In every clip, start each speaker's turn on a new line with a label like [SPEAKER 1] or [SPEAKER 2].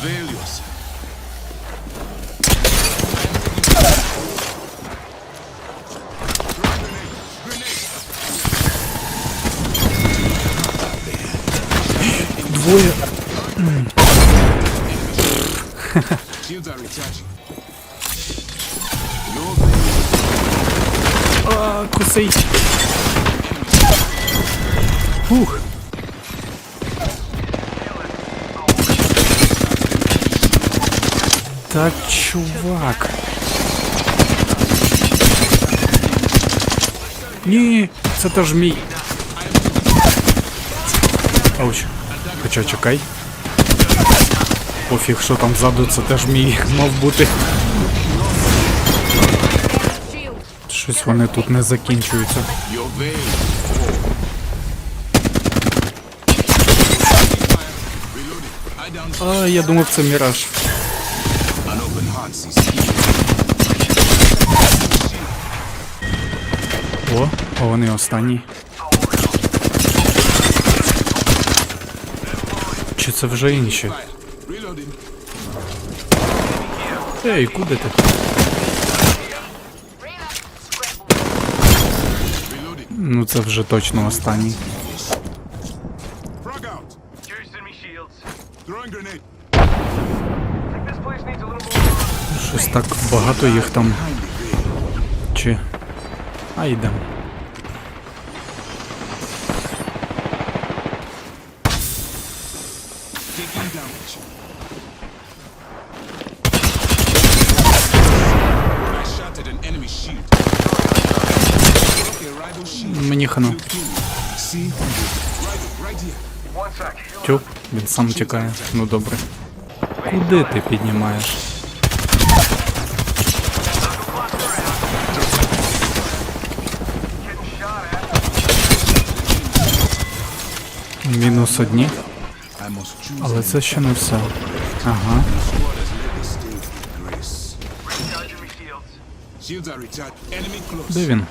[SPEAKER 1] Unveil yourself.
[SPEAKER 2] Двоє.
[SPEAKER 1] Shields are recharging.
[SPEAKER 2] А, кусить. Фух. Та чувак. Ні, це теж мій. Ауч. Хоча чекай. Пофіг, що там ззаду, це теж мій мав бути. Щось вони тут не закінчуються. А, я думав, це міраж. О, а вони останні. Чи це вже інші? Ей, куди ти? Ну це вже точно останній. Щось так багато їх там. Чи. А йдемо.
[SPEAKER 1] Taking damage. I shot at an enemy shield. Okay, rival shield.
[SPEAKER 2] Мені хано.
[SPEAKER 1] See? Right, right here.
[SPEAKER 3] One sec.
[SPEAKER 2] Тюп, він сам тікає. Ну добре. Куди ти піднімаєш? Мінус одні, але це ще не все. Ага. Де він?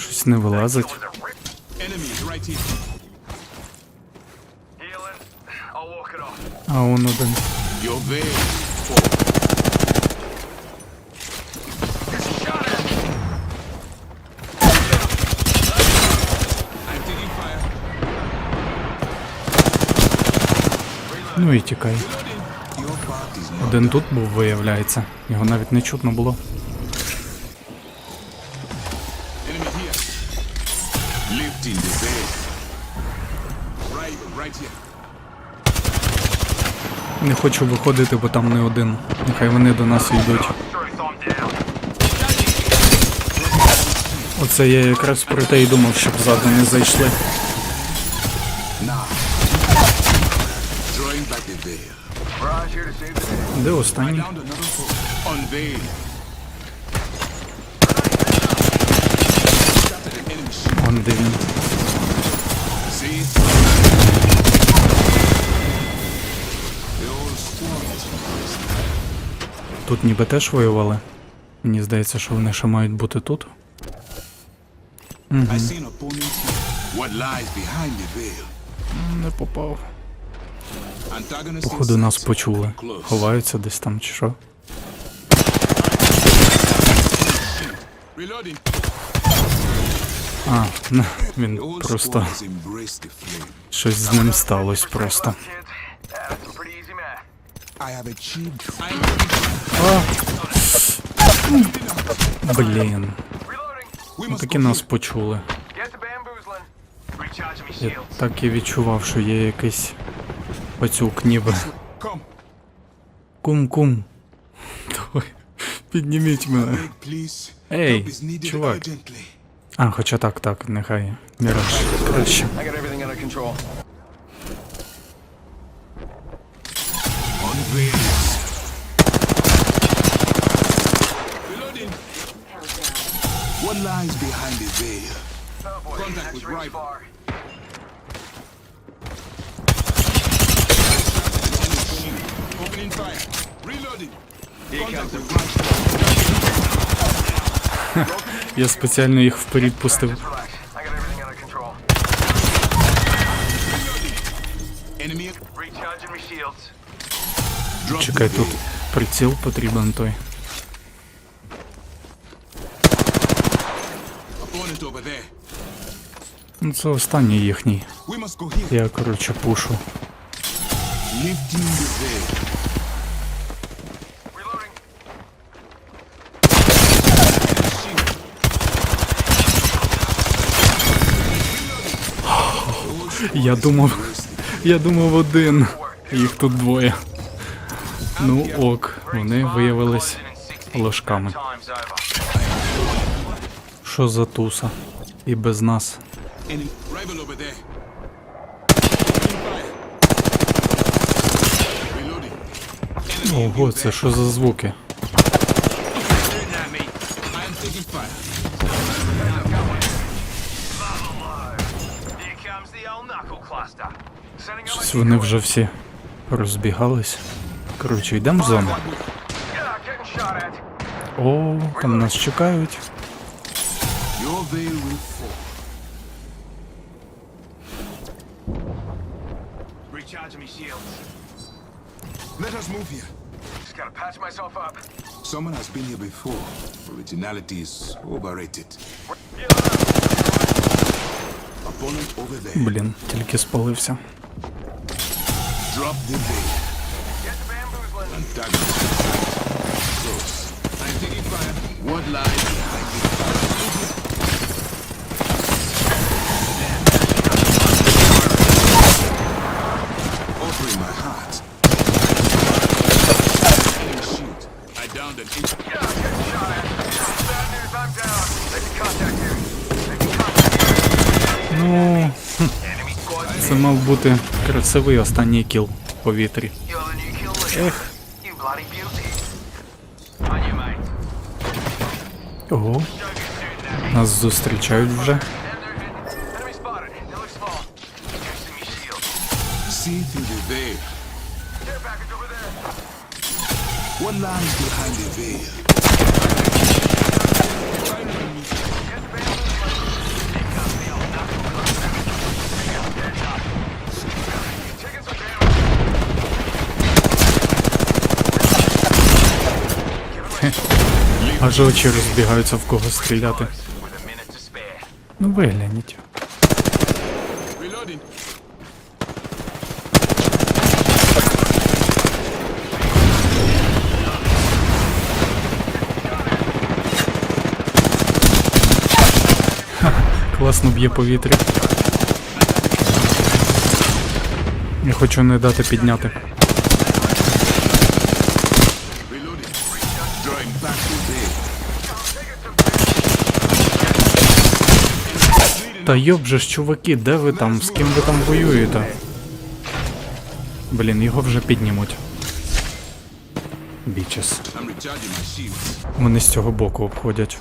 [SPEAKER 2] Щось не вилазить.
[SPEAKER 3] Was a rip.
[SPEAKER 2] Ну і тікай. Один тут був, виявляється. Його навіть не чутно було. Не хочу виходити, бо там не один. Нехай вони до нас йдуть. Оце я якраз про те і думав, щоб ззаду не зайшли.
[SPEAKER 1] Enemy shield.
[SPEAKER 2] Он де він. Тут ніби теж воювали. Мені здається, що вони ще мають бути тут.
[SPEAKER 1] Veil?
[SPEAKER 2] Не попав. Походу нас почули. Ховаються десь там чи що. А, ну, він просто щось з ним сталося просто.
[SPEAKER 1] Am
[SPEAKER 2] Блін. Таки нас почули. Я так і відчував, що є якийсь пацюк ніби.
[SPEAKER 1] Come.
[SPEAKER 2] Кум-кум. Давай, підніміть мене.
[SPEAKER 1] Beg, please.
[SPEAKER 2] Ей,
[SPEAKER 1] Help is needed
[SPEAKER 2] чувак.
[SPEAKER 1] urgently.
[SPEAKER 2] А, хоча так, так, нехай. Міраж краще. Я спеціально їх вперед пустив.
[SPEAKER 3] Just relax. I got everything under control.
[SPEAKER 1] Enemy.
[SPEAKER 3] Recharging my shields.
[SPEAKER 1] Drop
[SPEAKER 2] Чекай,
[SPEAKER 1] the
[SPEAKER 2] тут
[SPEAKER 1] veil.
[SPEAKER 2] приціл потрібен той.
[SPEAKER 1] Opponent over there.
[SPEAKER 2] Ну це останній їхній.
[SPEAKER 1] We must go here.
[SPEAKER 2] Я, коротше, пушу. Я думав. Я думав один. Їх тут двоє. Ну ок, вони виявились ложками. Що за туса? І без нас. Ого, це що за звуки? Щось вони вже всі розбігались. Коротше, йдемо в зону. О, там нас чекають.
[SPEAKER 1] Let us move here.
[SPEAKER 3] Just gotta patch myself up.
[SPEAKER 1] Someone has been here before. Originality is overrated.
[SPEAKER 2] Блін, тільки спалився.
[SPEAKER 1] Drop the veil.
[SPEAKER 3] Get the bamboozling.
[SPEAKER 1] Antagonist. Close. I'm taking fire. What lies behind it?
[SPEAKER 2] Мав бути красивий останній кіл в повітрі.
[SPEAKER 3] The.
[SPEAKER 2] Ех, ого, нас зустрічають вже.
[SPEAKER 3] And they're hidden. Enemy spotted. They look small. Juicing me shield.
[SPEAKER 1] See through the veil.
[SPEAKER 3] Care package over there.
[SPEAKER 1] What lies behind the veil?
[SPEAKER 3] Get the bamboozling. Here comes the old knuckle cluster. Heads up. Taking some damage. Giving my
[SPEAKER 2] Аж очі розбігаються в кого стріляти. Ну вигляніть. Класно б'є повітря. Я хочу не дати підняти. Та йоб ж, чуваки, де ви там? З ким ви там воюєте? Блін, його вже піднімуть. Бічес. Вони з цього боку обходять.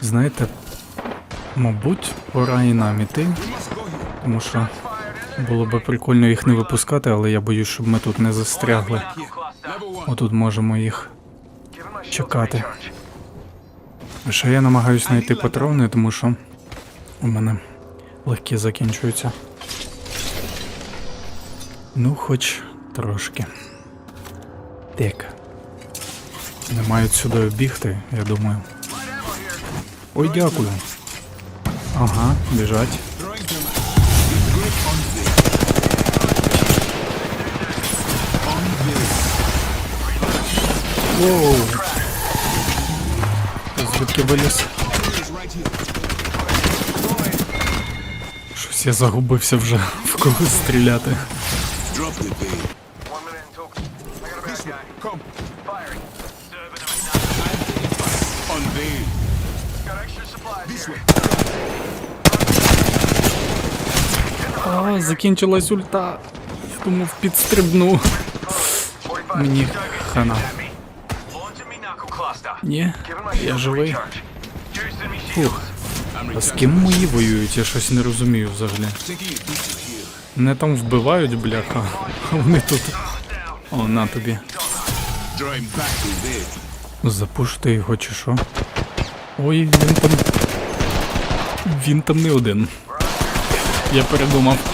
[SPEAKER 2] Знаєте, мабуть, пора і нам іти, тому що було би прикольно їх не випускати, але я боюсь, щоб ми тут не застрягли. Отут можемо їх. Чекати. Ще я намагаюсь знайти патрони, тому що у мене легкі закінчуються. Ну, хоч трошки. Так. Не мають сюди бігти, я думаю. Ой, дякую.
[SPEAKER 1] On veil.
[SPEAKER 2] Воу. Звідки виліз?
[SPEAKER 1] Enemy is right here.
[SPEAKER 2] Щось я загубився вже в кого стріляти. А, закінчилась ульта. Я думав, підстрибну. Мені хана. Ні, я живий. Фух. А з ким мої воюють? Я щось не розумію взагалі. Мене там вбивають, бляха. А вони тут. О, на тобі. Запушити його чи що? Ой, він там. Він там не один. Я передумав.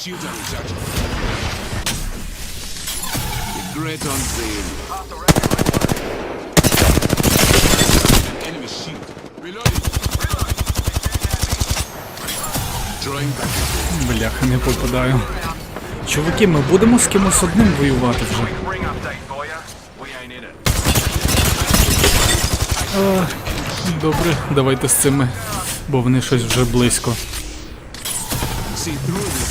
[SPEAKER 1] Shields are recharging. The great unveil. Enemy shield. Reloading. Drawing back.
[SPEAKER 2] Бляха, не попадаю. Чуваки, ми будемо з кимось одним воювати вже.
[SPEAKER 3] It.
[SPEAKER 2] Добре, давайте з цими, бо вони щось вже близько.
[SPEAKER 1] See through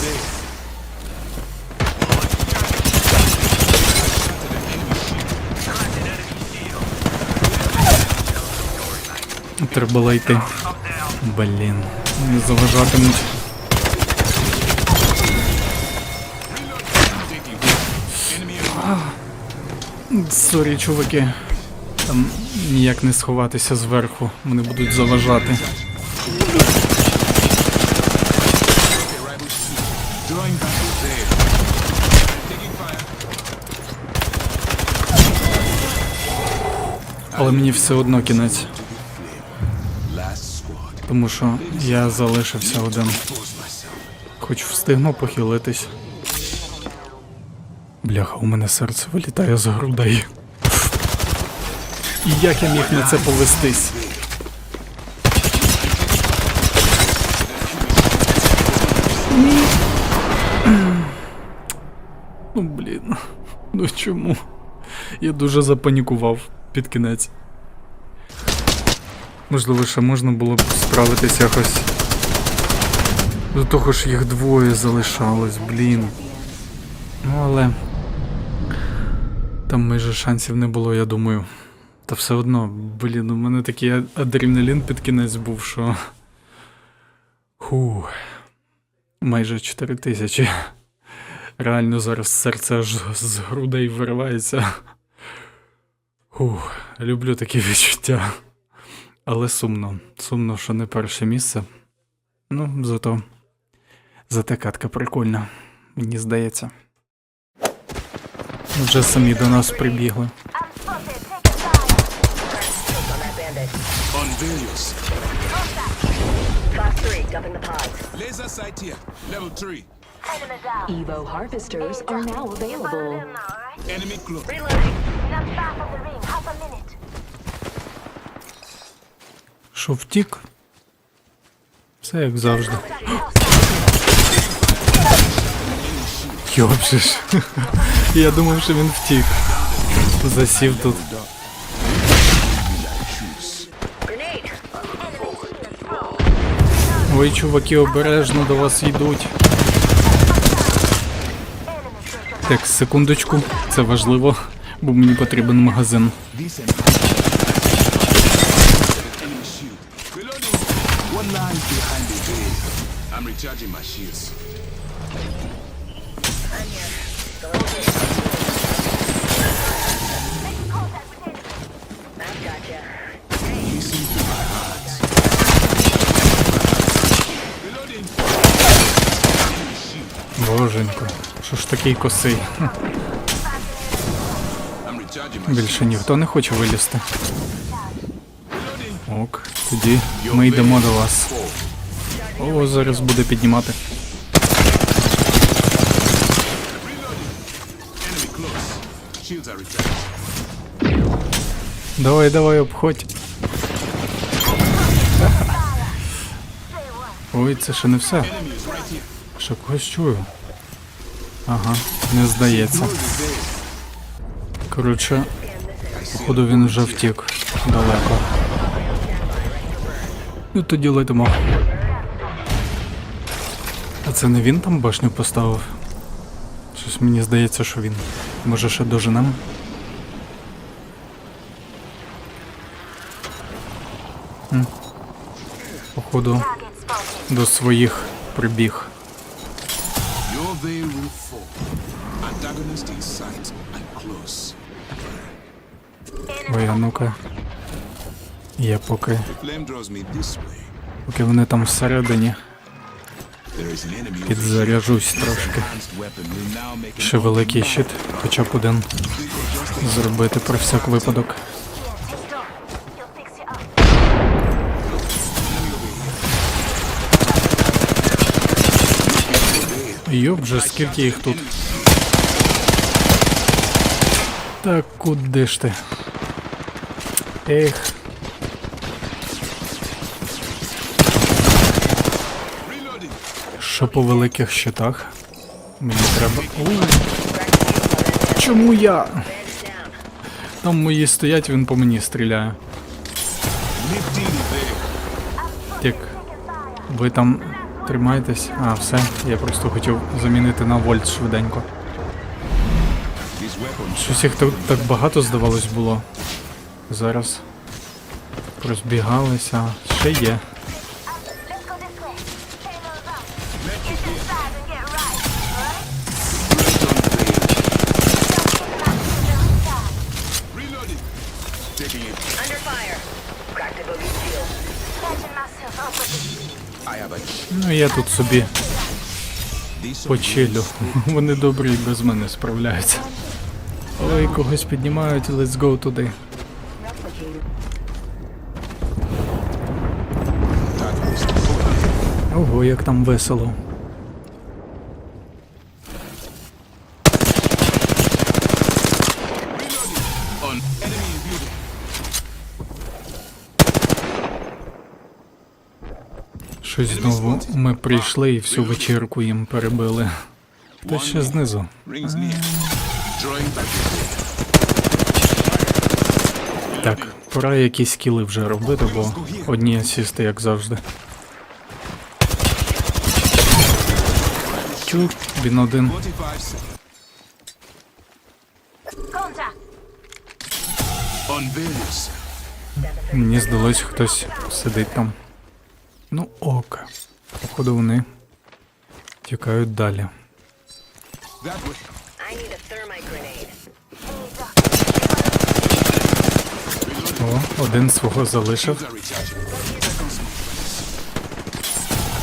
[SPEAKER 2] Треба лайти. Блін, не заважатимуть. Сорі, чуваки. Там ніяк не сховатися зверху. Вони будуть заважати. Але мені все одно кінець. Тому що я залишився один. Хоч встигну похилитись. Бляха, у мене серце вилітає з грудей. І як я міг на це повестись? Ні. Ну, блін. Ну чому? Я дуже запанікував під кінець. Можливо, ще можна було б справитись якось. До того ж їх двоє залишалось, блін. Ну але. Там майже шансів не було, я думаю. Та все одно, блін, у мене такий адреналін під кінець був, що. Ху. Майже 4 тисячі. Реально зараз серце аж з грудей виривається. Хух, люблю такі відчуття. Але сумно. Сумно, що не перше місце. Ну, зато. Зате катка прикольна, мені здається. Вже самі до нас прибігли.
[SPEAKER 1] Unveil yourself.
[SPEAKER 4] Class 3, dumping the pods.
[SPEAKER 1] Laser sight here. Level 3.
[SPEAKER 4] Evo harvesters are now available.
[SPEAKER 1] Enemy close.
[SPEAKER 4] Reloading.
[SPEAKER 2] Що втік? Все як завжди. Йопше ж. Я думав, що він втік. Засів тут. Ой, чуваки, обережно до вас йдуть. Так, секундочку, це важливо, бо мені потрібен магазин.
[SPEAKER 1] This enemy. Enemy shield. Reloading. One line behind the veil. I'm recharging my shields.
[SPEAKER 2] Боженько, що ж такий косий? Більше ніхто не хоче вилізти. Ок, тоді ми йдемо до вас. О, зараз буде піднімати. Давай, давай, обходь. Ой, це ще не все. Ще когось чую. Ага, не здається. Коротше, походу він вже втік далеко. Ну тоді летимо. Це не він там башню поставив? Щось мені здається, що він. Може ще доженемо? Походу до своїх прибіг. Ой, а ну-ка. Я поки. Поки вони там всередині, підзаряжусь трошки. Ще великий щит, хоча б один зробити про всяк випадок. Йоп же, скільки їх тут. Так куди ж ти? Ех,
[SPEAKER 1] reloading.
[SPEAKER 2] Що по великих щитах? Мені треба. У, Чому я? Там мої стоять, він по мені стріляє.
[SPEAKER 1] Nifty
[SPEAKER 2] ви там тримаєтесь? А, все. Я просто хотів замінити на вольт швиденько. Щось їх так, так багато здавалось було. Зараз розбігалися. Ще є.
[SPEAKER 1] Taking it.
[SPEAKER 5] Under fire. Cracked a bogey shield.
[SPEAKER 1] I have a
[SPEAKER 2] Ну я тут собі
[SPEAKER 1] these
[SPEAKER 2] почилю. Вони добре і без мене справляються. Ой, когось піднімають, let's go туди. Ого, як там весело. Щось знову ми прийшли і всю вечірку їм перебили. Та ще знизу. Так, пора якісь кіли вже робити, бо одні асісти, як завжди. Чук, він один.
[SPEAKER 1] 45 seconds. On Venus.
[SPEAKER 2] Мені здалось, хтось сидить там. Ну, ока. Походу вони тікають далі. О, один свого залишив.
[SPEAKER 1] Shields are recharging.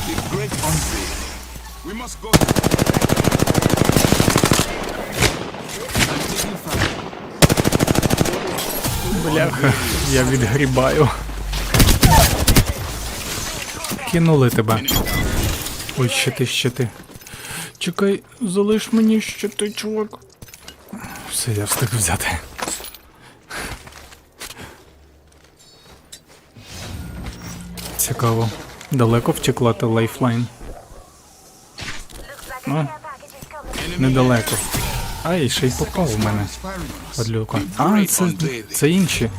[SPEAKER 1] The great unveil. We must go. I'm taking fire.
[SPEAKER 2] Бляха, я відгрібаю. Кинули тебе. Ой, щити, щити. Чекай, залиш мені щити, чувак. Все, я встиг взяти. Цікаво. Далеко втекла та лайфлайн? Ну, недалеко. Ай, ще й попав у мене. Падлюка. А, це, це інші.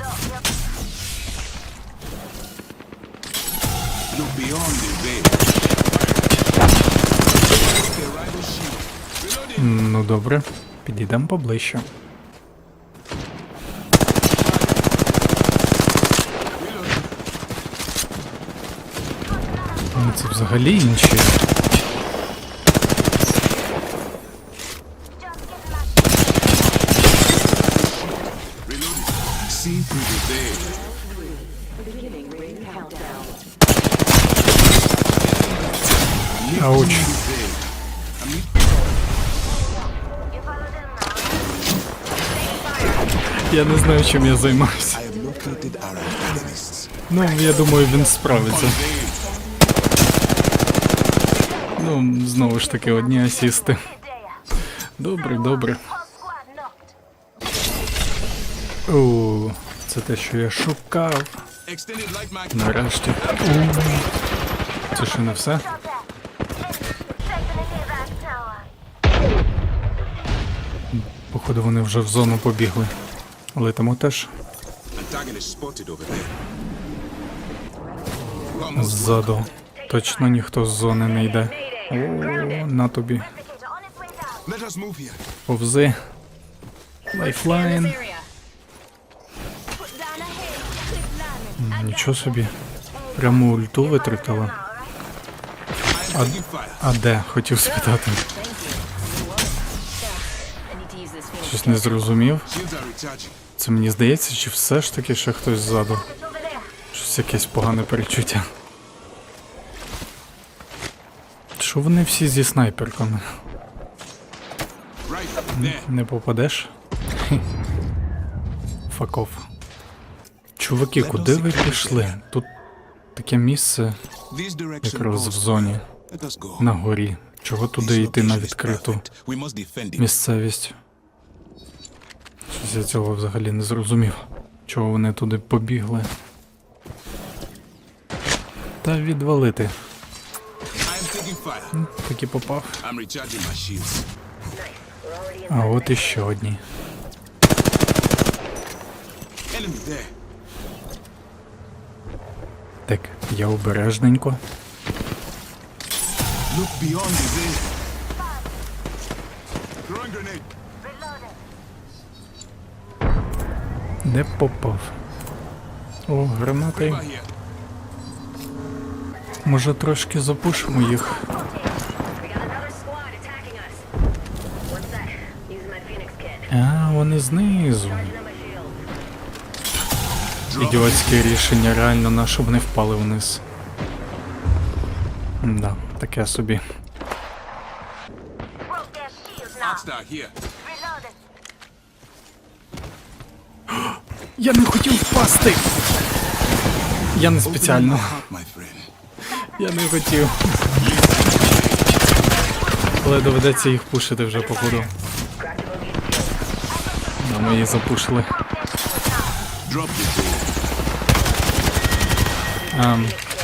[SPEAKER 2] Ну добре, підійдемо поближче. Ну, Це взагалі інші.
[SPEAKER 1] Reloading.
[SPEAKER 2] Я не знаю, чим я займаюся. Ну, я думаю, він справиться. Ну, знову ж таки, одні асісти. Добре, добре. О, це те, що я шукав. Нарешті. Це ще не все? Походу, вони вже в зону побігли. Летимо теж ззаду. Точно ніхто з зони не йде. О, на тобі. Повзи. Лайфлайн. Нічого собі. Прямо ульту витратила.
[SPEAKER 1] Fire.
[SPEAKER 2] А де? Хотів спитати. Щось не зрозумів. Це мені здається, чи все ж таки ще хтось ззаду. Щось якесь погане перечуття. Що вони всі зі снайперками? Не попадеш? Факов. Чуваки, куди ви пішли? Тут таке місце якраз в зоні на горі. Чого туди йти на відкриту місцевість? Щось я цього взагалі не зрозумів. Чого вони туди побігли? Та відвалити.
[SPEAKER 1] I am taking fire.
[SPEAKER 2] Так і попав. А от іще одні. Так, я обережненько.
[SPEAKER 1] Look beyond the
[SPEAKER 2] Де попав? О, гранати. Може трошки запушимо їх. А, вони знизу. Ідіотське рішення, реально на щоб не впали вниз. Да, таке собі. Я не хотів впасти! Я не спеціально. Я не хотів. Але доведеться їх пушити вже походу. Да, ми її запушили. А,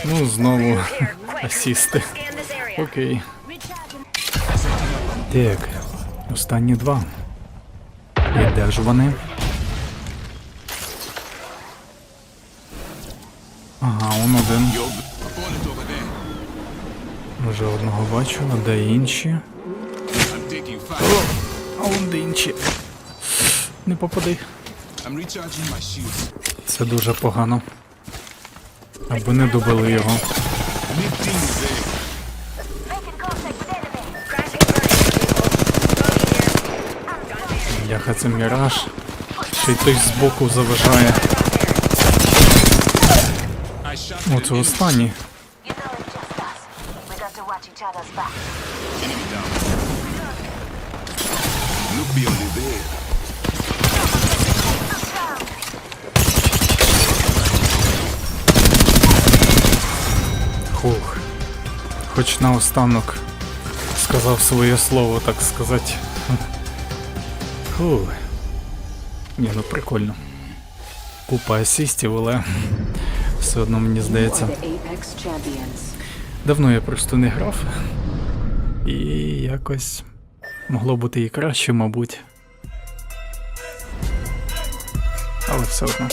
[SPEAKER 2] ну, знову асісти. Окей. Так, останні два. І де ж вони? Ага, он один. Вже одного бачу, а де інші? А он де інші. Не попади. Це дуже погано. Аби не добили його. Яха це міраж. Ще й той збоку заважає.
[SPEAKER 1] I shot
[SPEAKER 2] Оце останній.
[SPEAKER 6] You know it's just us. We got to watch each other's back.
[SPEAKER 1] enemy down. Look beyond the veil.
[SPEAKER 2] Хух. Хоч наостанок сказав своє слово, так сказати. Фух. Ні, ну прикольно. Купа асістів, але все одно мені здається. Давно я просто не грав. І якось могло бути і краще, мабуть. Але все одно.